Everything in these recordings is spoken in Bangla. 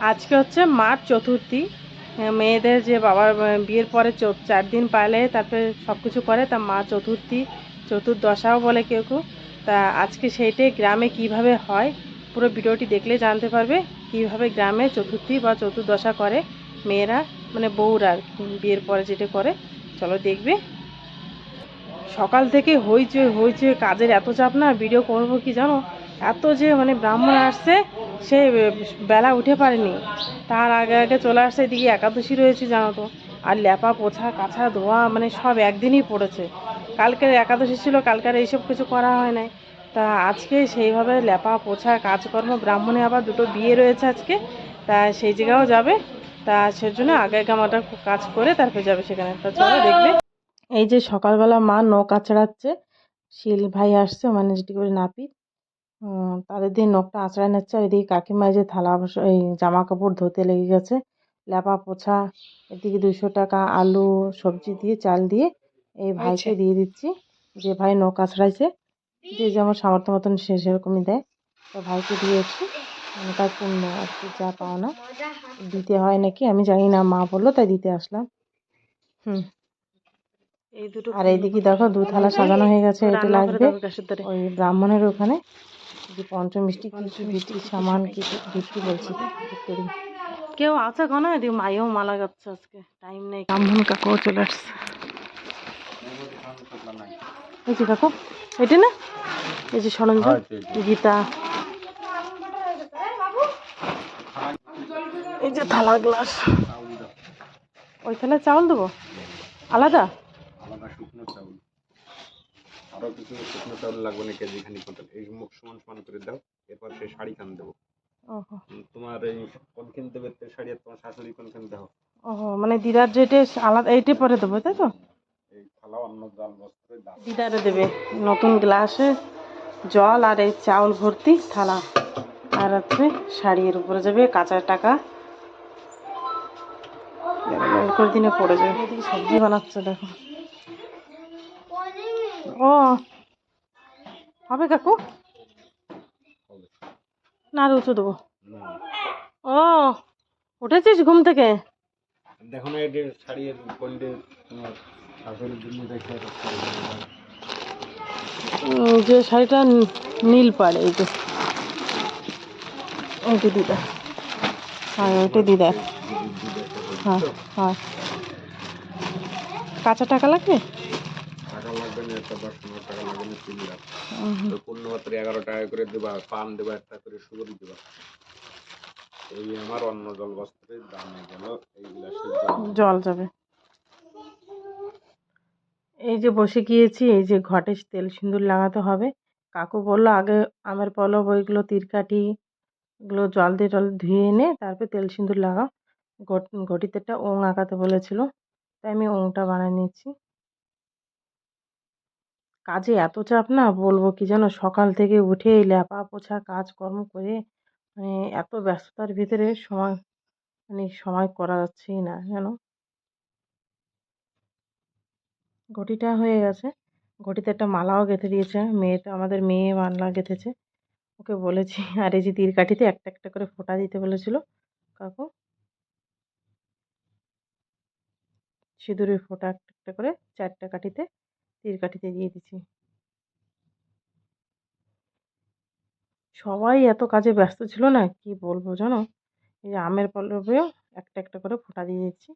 আজকে হচ্ছে মার্চ চতুর্থী। মেয়েদের যে বাবার বিয়ের পরে চার দিন পালে তারপরে সব কিছু করে, তা মা চতুর্থী, চতুর্দশাও বলে কেউ কেউ। তা আজকে সেইটাই গ্রামে কীভাবে হয়, পুরো ভিডিওটি দেখলে জানতে পারবে কীভাবে গ্রামে চতুর্থী বা চতুর্দশা করে মেয়েরা মানে বউরা আর বিয়ের পরে যেটা করে। চলো দেখবে। সকাল থেকে হইচই হইচই, কাজের এত চাপ না ভিডিও করব কি জানো? এত যে মানে ব্রাহ্মণ আসছে, সে বেলা উঠে পারেনি। তার আগে আগে চলে আসছে, এদিকে একাদশী রয়েছে জানো তো। আর ল্যাপা পোছা কাছা ধোয়া মানে সব একদিনই পড়েছে। কালকের একাদশী ছিল কালকের এইসব কিছু করা হয় নাই। তা আজকে সেইভাবে ল্যাপা পোছা, কাজকর্ম, ব্রাহ্মণে আবার দুটো বিয়ে রয়েছে আজকে। তা সেই জায়গাও যাবে। তা সেজন্য আগে আগে আমাদের কাজ করে তারপরে যাবে সেখানে। তা চলো দেখবে। এই যে সকালবেলা মা নখ আঁচড়াচ্ছে শিল ভাই আসছে মানে যেটি করে নাপিত। তাদের দিয়ে নখটা আঁচড়ায় নিচ্ছে আর এদিকে কাকিমা যে থালা এই জামা কাপড় ধুতে লেগে গেছে। ল্যাপা পোছা এদিকে দুশো টাকা আলু সবজি দিয়ে চাল দিয়ে এই ভাইকে দিয়ে দিচ্ছি। যে ভাই নখ আঁচড়াইছে যে যেমন সামর্থ্য মতন সে সেরকমই দেয়। তো ভাইকে দিয়েছি। মানে তার পূর্ণ আর কি যা পাওনা। দিতে হয় নাকি? আমি জানি না মা বলল তাই দিতে আসলাম। হুম। এই দুটো আর এইদিকে দেখো দু থালা সাজানো হয়ে গেছে এটা লাগবে। ওই ব্রাহ্মণের ওখানে। যে পঞ্চমিষ্টি কিছু সামান কিছু বলছি। কেউ আছে কোনো এদিকে মাইও মালা যাচ্ছে আজকে। টাইম নেই। ব্রাহ্মণ কাকুও চলে আসছে। এই যে দেখো এটা না? এই যে সরঞ্জাম গীতা। এই যে থালা গ্লাস। ওই থালায় চাউল দেবো? আলাদা? আরও কিছু শুকনো চাউল লাগবে না কেজি খানি কুইন্টাল এই মুখ সমান সমান করে দাও এরপর সেই শাড়ি খান দেবো। তোমার এই কোনখান দেবে তো শাড়ি আর তোমার শাশুড়ি কোনখান দাও ওহো মানে দিদার যেটা আলাদা এইটা পরে দেবো তাই তো? এই থালা অন্য জাল বস্ত্রে দাও দিদারে দেবে। নতুন গ্লাসে জল আর এই চাউল ভর্তি থালা। আর হচ্ছে শাড়ির উপরে যাবে কাঁচা টাকা। করে দিনে পড়ে যাবে। সবজি বানাচ্ছে দেখো। ও। হবে কাকু? না আর উঁচু দেবো। ও উঠেছিস ঘুম থেকে? দেখো না এই যে শাড়ি তোমার শাশুড়ির জন্য দেখে একটা শাড়ি কিনে দাও। উম, যে শাড়িটা নীল পাড়ে এই যে। এইটা দিদা। হ্যাঁ ওইটা দিদার হ্যাঁ হ্যাঁ। কাঁচা টাকা লাগবে টাকা লাগবে না একটা দশ পনেরো টাকা লাগবে না তিন লাখ। তো পূর্ণমাত্র এগারো টাকা করে দেবা পান দেবা একটা করে সুগরি দেবা। এই আমার অন্য জল বস্ত্রের দামে গেল এই গ্লাসের জল যাবে। এই যে বসে গিয়েছি এই যে ঘটে তেল সিঁদুর লাগাতে হবে। কাকু বলল আগে আমের পলব ওইগুলো তিরকাঠি এগুলো জল দিয়ে জল ধুয়ে এনে তারপরে তেল সিঁদুর লাগাও। ঘট- ঘটিতে একটা ওং আঁকাতে বলেছিল তাই আমি ওংটা বানিয়ে নিচ্ছি। কাজে এত চাপ না? বলব কি জানো? সকাল থেকে উঠে ল্যাপা পোছা কাজকর্ম করে মানে এত ব্যস্ততার ভিতরে সময় মানে সময় করা যাচ্ছেই না, জানো? ঘটিটা হয়ে গেছে। ঘটিতে একটা মালাও গেঁথে দিয়েছে। মেয়েটা, আমাদের মেয়ে মালা গেঁথেছে। ওকে বলেছি, আর এই যে তীর কাঠিতে একটা একটা করে ফোঁটা দিতে বলেছিল, কাকু। সিঁদুরের ফোঁটা একটা একটা করে চারটা কাঠিতে তীর কাঠিতে দিয়ে দিচ্ছি সবাই এত কাজে ব্যস্ত ছিল না, কি বলব জানো? এই যে আমের পল্লবেও একটা একটা করে ফোঁটা দিয়ে দিচ্ছি।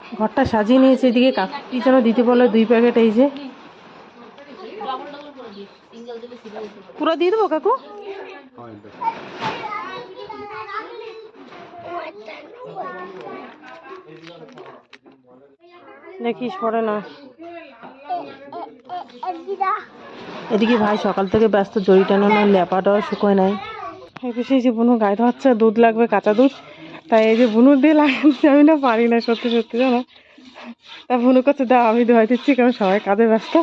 ঘরটা সাজিয়ে নিয়েছি এদিকে কাকু যেন দিতে বলে দুই প্যাকেট এই যে। পুরো দিয়ে দেবো কাকু? হয় দেখো। পড়ে না? এদিকে ভাই সকাল থেকে ব্যস্ত জড়ি টানো টানানো ল্যাপাটাও শুকোয় নাই। বেশি যে বুনু গায়ে ধোয়াচ্ছে দুধ লাগবে কাঁচা দুধ। তাই এই যে বুনু দিয়ে লাগাচ্ছি আমি না পারি না সত্যি সত্যি জানো? তা বুনু করছে দাও আমি ধোয়াই দিচ্ছি কারণ সবাই কাজে ব্যস্ত।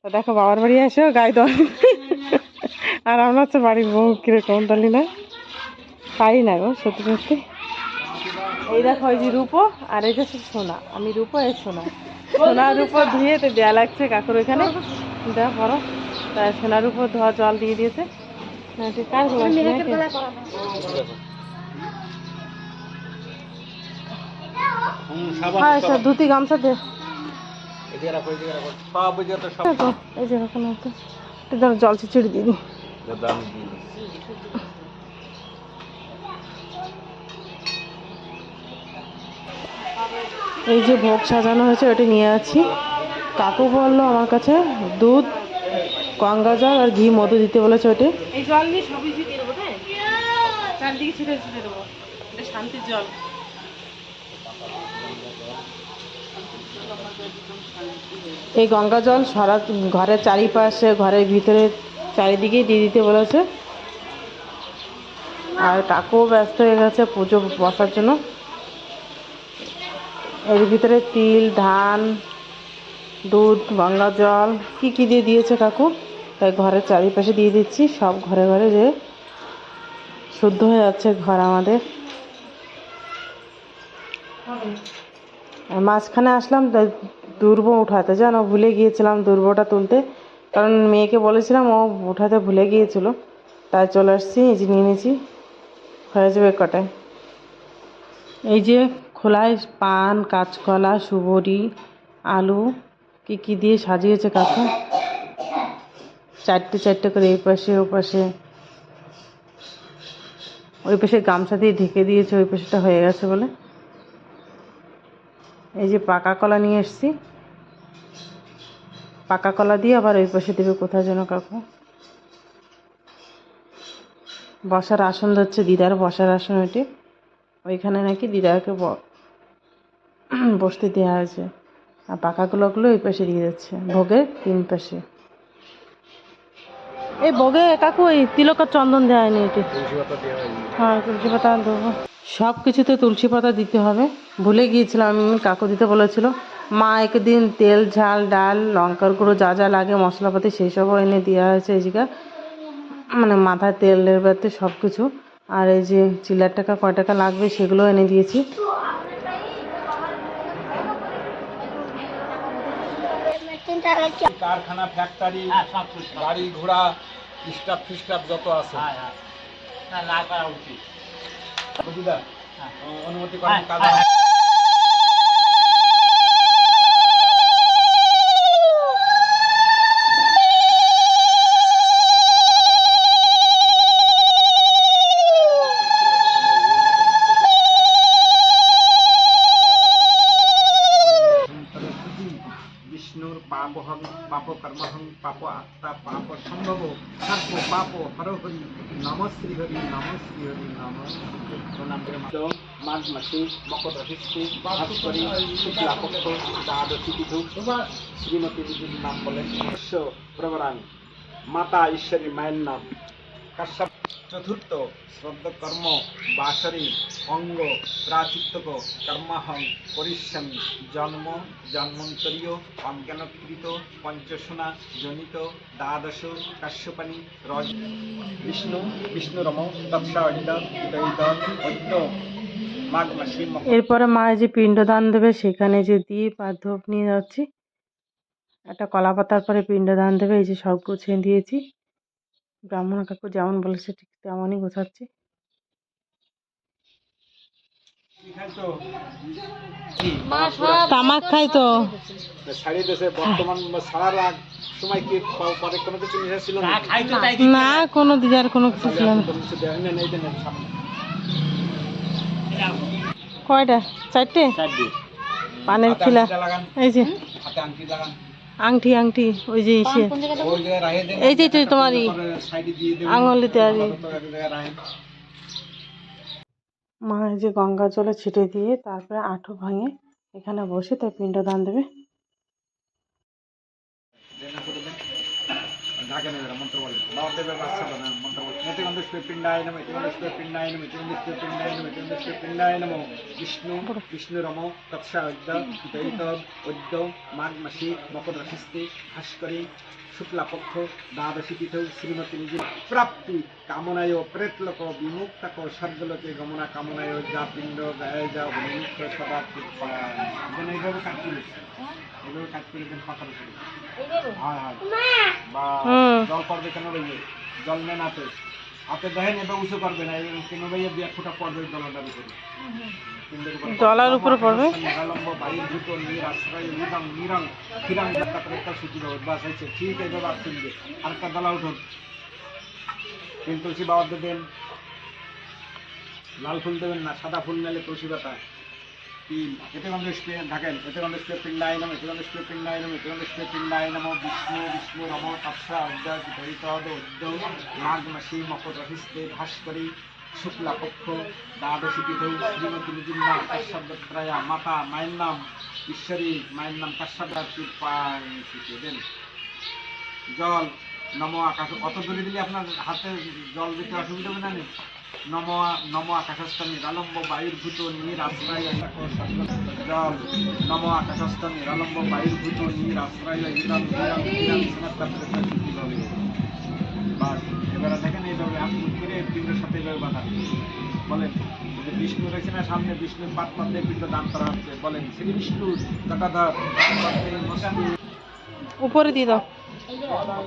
তা দেখো বাবার বাড়ি এসেও গায়ে ধোয়া আর আমরা হচ্ছে বাড়ির বউ কীরকম তালি না? পারি না গো সত্যি সত্যি। এই দেখো এই যে রূপো আর এই যে হচ্ছে সোনা আমি রূপো এই সোনা সোনার উপর ধুয়ে তো দেয়া লাগছে কাকুর ওইখানে দেওয়া পরো তা সোনার উপর ধোয়া জল দিয়ে দিয়েছে হ্যাঁ কার হ্যাঁ ধুতি গামছা দে এদিকে রাখো, এদিকে রাখো। সব ওই যে তো সব- এই তো, এই যে এখন একটা একটু দাঁড়া, জল ছিঁচড়ে দিয়ে দিই দাদা, আমি দিয়ে দিচ্ছি। এই যে ভোগ সাজানো হয়েছে ওটি নিয়ে আছি কাকু বলল আমার কাছে দুধ গঙ্গা জল আর ঘি মধু দিতে বলেছে ওটি। এই জল দিয়ে সবই ছিটিয়ে দেবো তাই চারদিকে ছিটে ছিটে দেবো। এটা শান্তির জল। এই গঙ্গা জল সারা ঘরের চারিপাশে ঘরের ভিতরে চারিদিকেই দিয়ে দিতে বলেছে। আর কাকুও ব্যস্ত হয়ে গেছে পুজো বসার জন্য। এর ভিতরে তিল, ধান, দুধ, গঙ্গা জল, কি কি দিয়ে দিয়েছে কাকু? তাই ঘরের চারিপাশে দিয়ে দিচ্ছি। সব ঘরে ঘরে যে শুদ্ধ হয়ে যাচ্ছে ঘর আমাদের। মাঝখানে আসলাম দুর্ব উঠাতে। জানো, ভুলে গিয়েছিলাম দুর্বটা তুলতে। কারণ মেয়েকে বলেছিলাম, ও উঠাতে ভুলে গিয়েছিল। তাই চলে আসছি, এই যে নিয়ে নিয়েছি। হয়ে যাবে কটায়? এই যে খোলায় পান, কাঁচকলা সুবরি আলু কি কি দিয়ে সাজিয়েছে কাকু? চারটে চারটে করে এই পাশে, ও পাশে। ওই পাশে গামছা দিয়ে ঢেকে দিয়েছে, ওই পাশেটা হয়ে গেছে বলে। এই যে পাকা কলা নিয়ে এসছি। পাকা কলা দিয়ে আবার ওই পাশে দেবে কোথায় যেন কাকু? বসার আসন ধরছে দিদার, বসার আসন ওইটি। ওইখানে নাকি দিদাকে বসতে দেওয়া হয়েছে আর পাকাগুলোগুলো ওই পাশে দিয়ে যাচ্ছে। ভোগের তিন পাশে। এই ভোগে কাকু, ওই তিলকের চন্দন দেওয়া হয়নি এটি। হ্যাঁ তুলসী পাতা দেবো। সব কিছুতে তুলসী পাতা দিতে হবে। ভুলে গিয়েছিলাম আমি, কাকু দিতে বলেছিল। মা একদিন তেল, ঝাল, ডাল, লঙ্কার গুঁড়ো যা যা লাগে, মশলাপাতি সেই সবও এনে দেওয়া হয়েছে এই জায়গা মানে মাথায় তেলের বাতে সব কিছু আর এই যে চিলার টাকা, কয় টাকা লাগবে সেগুলো এনে দিয়েছি। কারখানা ফ্যাক্টরি গাড়ি ঘোড়া স্টাফ ফিস্টাফ যত আছে। না করা উচিত। অনুমতি করেন কাজ বিষ্ণুর পাপহং পাপ কর্মহং পাপ আত্মা, পাপ সম্ভব সর্ব পাপ, হর হরি নম শ্রী হরি নম শ্রী হরি নম মাঘ মাসে, মকর রাশিতে বাস করি শুক্লা পক্ষ দ্বাদশী তিথি শ্রীমতী দেবীর নাম বলেন বিশ্ব মাতা ঈশ্বরী মায়ের নাম। কাশ্যপ চতুর্থ শ্রদ্ধ কর্ম বাসরি অঙ্গ প্রাচিত্তক কর্মাহং পরিশ্রমী জন্ম জন্মন্তরীয় অজ্ঞানকৃত পঞ্চসোনা জনিত দ্বাদশ কাশ্যপানি রজ বিষ্ণু বিষ্ণুরম মকর এরপরে মা যে পিণ্ডদান দেবে সেখানে যে দ্বীপ আর ধূপ নিয়ে যাচ্ছি। একটা কলা পাতার পরে পিণ্ডদান দেবে এই যে সব গুছিয়ে দিয়েছি। ব্রাহ্মণ কাকু যেমন বলেছে ঠিক তেমনই গোছাচ্ছি তামাক খাই তো। শাড়ি দেশে বর্তমান সারা রাগ সময় কি প- পরে কোনো কিছু নিশা ছিল না কোনো দিদার কোনো কিছু ছিল না। কয়টা? চারটে? চারটি। পানের খিলা। এই যে। হাতে আংটি আংটি ওই যে ইসে। এই যে তুই তোমার ই, সাইডে দিয়ে দেবেন আঙুলিতে আর। মা এই যে গঙ্গা জলে ছিটে দিয়ে তারপরে আঁঠু ভাঙে। এখানে বসে তাই পিণ্ডদান দেবে। দেন করে দেন। ঢাকা নেবে না, মন্ত্র বলে দাওয়াত দেবে বাচ্চা বানা মন্ত্র বলে এতে গন্ধ পিণ্ডায় নমঃ এতে গন্ধ পিণ্ডায় নমঃ এতে গন্ধ পিণ্ডায় নমঃ এতে গন্ধ পিণ্ডায় নমঃ বিষ্ণু বিষ্ণুরম তৎসাদ্য দৈত অদ্য মাঘ মাসে মকর রাশিস্তে ভাস্করে শুক্লা পক্ষ দ্বাদশী তিথৌ শ্রীমতী নিজ প্রাপ্তি কামনায় প্রেতলোক বিমুক্তক স্বর্গলোকে গমনা কামনায় যা পিণ্ড গায়ে যা সদা এইভাবে কাজ কাজ করে দেন পাতার উপরে। হয় হয়। বা জল পড়বে কেন রইবে জল নেন হাতে আপনি দেখেন এটা উঁচু করবে না কোনো ভাই দিয়ে এক ফুটা পড়বে উপরে? পিণ্ডের উপরে পড়বে? আশ্রয় তারপরে একটা বাস ঠিক এইভাবে আর আরেকটা দলা উঠুন। তুলসী বাবার দেবেন। লাল ফুল দেবেন না সাদা ফুল নিলে তুলসী পাতা। স্প্রে ঢাকেন এতে গন্ধ স্প্রে পিণ্ডায় নম এতে গন্ধ স্প্রে পিণ্ডায় নম এতে গন্ধ স্প্রে পিণ্ডায় নম, বিষ্ণু বিষ্ণু, রম তৎসা অদ্যাজ ধরিতদ উদ্যৌ নাগ, মাসি, মকর রহিস্তে ভাস্করী, শুক্লা পক্ষ দ্বাদশী তিথৌ শ্রীমতী নিজিন্না কাশ্যপত্রায়া মাতা, মায়ের নাম, ঈশ্বরী, মায়ের নাম কাশ্যপরাত্রির পায় দেন জল, নম আকাশ কত দূরে দিলে আপনার হাতে জল দিতে অসুবিধা হবে নি? নম নম আকাশস্থ নিরালম্ব বায়ুর্ভূত নীর আশ্রয় জল নম আকাশস্থ নিরালম্ব বায়ুর্ভূত নীর আশ্রয় ইদম ইদম ইদম সমস্তপ্রেত শুদ্ধিভাবে বাস এবারে দেখেন এইভাবে করে পিণ্ডের সাথে এইভাবে বাঁধা বলেন যে বিষ্ণু রয়েছে না সামনে বিষ্ণুর পাত পাত দিয়ে পিণ্ড দান করা হচ্ছে বলেন শ্রী বিষ্ণু জটাধর উপরে দিয়ে দাও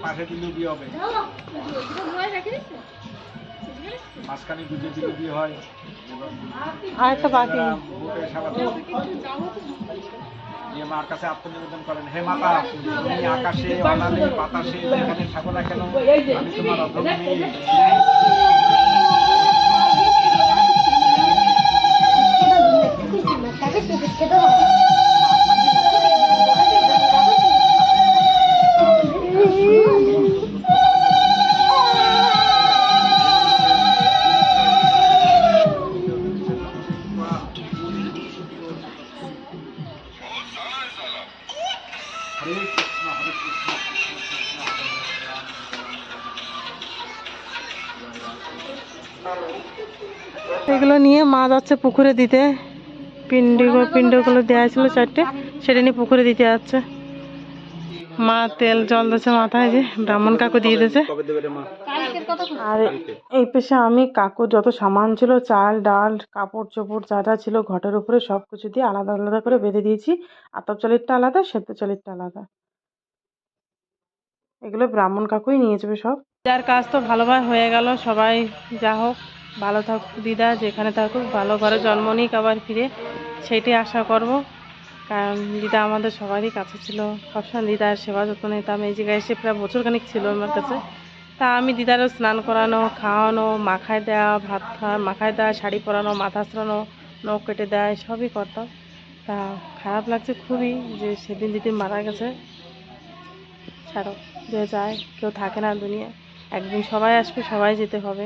পাশে দিলেও বিয়ে হবে মাঝখানে দুধে দিলে বিয়ে হয়। আর একটা বাকি। দিয়ে মার কাছে আত্মনিবেদন করেন হে মাতা তুমি আকাশে অনালে বাতাসে যেখানে থাকো না কেন আমি তোমার এগুলো নিয়ে মা যাচ্ছে পুকুরে দিতে। পিণ্ডগুলো পিণ্ডগুলো দেওয়া ছিল চারটে, সেটা নিয়ে পুকুরে দিতে যাচ্ছে। মা, তেল জল দিচ্ছে মাথায় যে, ব্রাহ্মণ কাকু দিয়ে দিয়েছে। আর এই পেশে আমি কাকুর যত সামান ছিল, চাল, ডাল, কাপড় চোপড় যা যা ছিল, ঘটের উপরে সব কিছু দিয়ে আলাদা আলাদা করে বেঁধে দিয়েছি। আতপ চালেরটা আলাদা, সেদ্ধ চালেরটা আলাদা। এগুলো ব্রাহ্মণ কাকুই নিয়ে যাবে সব। যার কাজ তো ভালোভাবে হয়ে গেল, সবাই যা হোক, ভালো থাকুক, দিদা, যেখানে থাকুক, ভালো ঘরে জন্ম নিক আবার ফিরে, সেইটাই আশা করব। কারণ দিদা আমাদের সবারই কাছে ছিল। সবসময় দিদার সেবা যত্ন নিতাম। এই জায়গায় এসে প্রায় বছরখানিক ছিল আমার কাছে। তা আমি দিদারও স্নান করানো, খাওয়ানো, মাখায় দেওয়া ভাত খাওয়া মাখায় দেওয়া শাড়ি পরানো, মাথা আশ্রানো, নখ কেটে দেওয়া সবই করতাম। তা খারাপ লাগছে খুবই যে সেদিন যেদিন মারা গেছে, ছাড়ো, যে যায়, কেউ থাকে না দুনিয়া। একদিন সবাই আসবে, সবাই যেতে হবে।